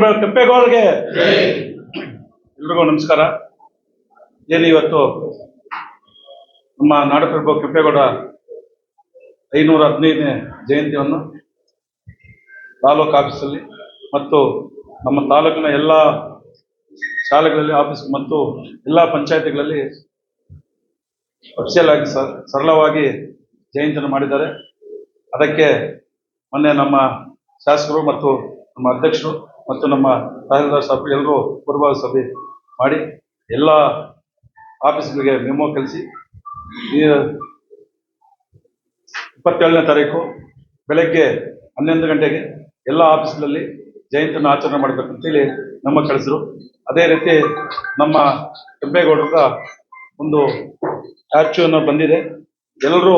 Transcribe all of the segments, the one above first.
ಕೆಂಪೇಗೌಡರಿಗೆ. ಎಲ್ರಿಗೂ ನಮಸ್ಕಾರ. ಏನು ಇವತ್ತು ನಮ್ಮ ನಾಡಪ್ರಭು ಕೆಂಪೇಗೌಡ ಐನೂರ ಹದಿನೈದನೇ ಜಯಂತಿಯನ್ನು ತಾಲೂಕು ಆಫೀಸಲ್ಲಿ ಮತ್ತು ನಮ್ಮ ತಾಲೂಕಿನ ಎಲ್ಲ ಶಾಲೆಗಳಲ್ಲಿ ಆಫೀಸ್ ಮತ್ತು ಎಲ್ಲ ಪಂಚಾಯತಿಗಳಲ್ಲಿ ಅಫಿಷಿಯಲ್ ಆಗಿ ಸರಳವಾಗಿ ಜಯಂತಿಯನ್ನು ಮಾಡಿದ್ದಾರೆ. ಅದಕ್ಕೆ ಮೊನ್ನೆ ನಮ್ಮ ಶಾಸಕರು ಮತ್ತು ನಮ್ಮ ಅಧ್ಯಕ್ಷರು ಮತ್ತು ನಮ್ಮ ತಹಸೀಲ್ದಾರ್ ಸಭೆ, ಎಲ್ಲರೂ ಪೂರ್ವಭಾವಿ ಸಭೆ ಮಾಡಿ ಎಲ್ಲ ಆಫೀಸ್ಗಳಿಗೆ ಮೆಮೊ ಕಳಿಸಿ. ಈ ಇಪ್ಪತ್ತೇಳನೇ ತಾರೀಕು ಬೆಳಗ್ಗೆ ಹನ್ನೊಂದು ಗಂಟೆಗೆ ಎಲ್ಲ ಆಫೀಸ್ಗಳಲ್ಲಿ ಜಯಂತಿಯನ್ನು ಆಚರಣೆ ಮಾಡಬೇಕು ಅಂತೇಳಿ ನಮ್ಮ ಕಳಿಸಿದ್ರು ಅದೇ ರೀತಿ ನಮ್ಮ ಕೆಂಪೇಗೌಡರ ಒಂದು ಸ್ಟ್ಯಾಚ್ಯೂನ ಬಂದಿದೆ. ಎಲ್ಲರೂ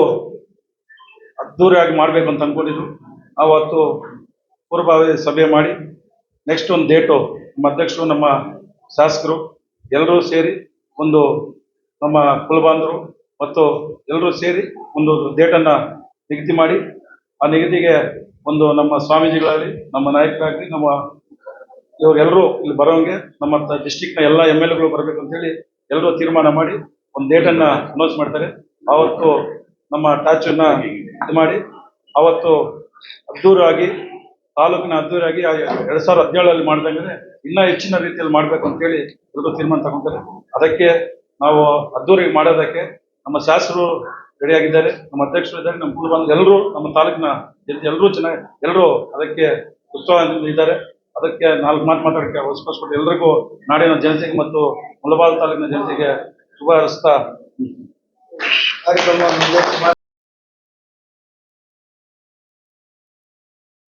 ಅದ್ದೂರಿಯಾಗಿ ಮಾಡಬೇಕು ಅಂತ ಅಂದ್ಕೊಂಡಿದ್ರು ಅವತ್ತು ಪೂರ್ವಭಾವಿ ಸಭೆ ಮಾಡಿ ನೆಕ್ಸ್ಟ್ ಒಂದು ಡೇಟು ನಮ್ಮ ಅಧ್ಯಕ್ಷರು, ನಮ್ಮ ಶಾಸಕರು, ಎಲ್ಲರೂ ಸೇರಿ ಒಂದು ನಮ್ಮ ಕುಲಬಾಂಧರು ಮತ್ತು ಎಲ್ಲರೂ ಸೇರಿ ಒಂದು ಡೇಟನ್ನು ನಿಗದಿ ಮಾಡಿ, ಆ ನಿಗದಿಗೆ ಒಂದು ನಮ್ಮ ಸ್ವಾಮೀಜಿಗಳಾಗಲಿ, ನಮ್ಮ ನಾಯಕರಾಗಲಿ, ನಮ್ಮ ಇವರೆಲ್ಲರೂ ಇಲ್ಲಿ ಬರೋಂಗೆ, ನಮ್ಮ ಡಿಸ್ಟಿಕ್ನ ಎಲ್ಲ ಎಂ ಎಲ್ ಎಗಳು ಬರಬೇಕು ಅಂತೇಳಿ ಎಲ್ಲರೂ ತೀರ್ಮಾನ ಮಾಡಿ ಒಂದು ಡೇಟನ್ನು ಅನೌನ್ಸ್ ಮಾಡ್ತಾರೆ. ಆವತ್ತು ನಮ್ಮ ಟಾಚನ್ನು ಇದು ಮಾಡಿ ಆವತ್ತು ಅದ್ದೂರಾಗಿ ತಾಲೂಕಿನ ಅದ್ದೂರಿಯಾಗಿ ಎರಡ್ ಸಾವಿರದ ಹದಿನೇಳಲ್ಲಿ ಮಾಡ್ದಂಗೆ ಇನ್ನೂ ಹೆಚ್ಚಿನ ರೀತಿಯಲ್ಲಿ ಮಾಡಬೇಕು ಅಂತೇಳಿ ಎಲ್ಲರೂ ತೀರ್ಮಾನ ತಗೊಂತಾರೆ. ಅದಕ್ಕೆ ನಾವು ಅದ್ದೂರಿಗೆ ಮಾಡೋದಕ್ಕೆ ನಮ್ಮ ಶಾಸಕರು ರೆಡಿಯಾಗಿದ್ದಾರೆ ನಮ್ಮ ಅಧ್ಯಕ್ಷರು ಇದ್ದಾರೆ, ನಮ್ಮ ಕುಲಬಂಧು ಎಲ್ಲರೂ, ನಮ್ಮ ತಾಲೂಕಿನ ಎಲ್ಲರೂ ಚೆನ್ನಾಗಿ ಎಲ್ಲರೂ ಅದಕ್ಕೆ ಉತ್ಸಾಹದಿಂದ ಇದ್ದಾರೆ. ಅದಕ್ಕೆ ನಾಲ್ಕು ಮಾತು ಮಾತಾಡಕ್ಕೆ ಕೊಟ್ಟು ಎಲ್ರಿಗೂ ನಾಡಿನ ಜನತೆಗೆ ಮತ್ತು ಮುಳಬಾಲ್ ತಾಲೂಕಿನ ಜನತೆಗೆ ಶುಭ ಹರಿಸ್ತಾ ಕಾರ್ಯಕ್ರಮವನ್ನು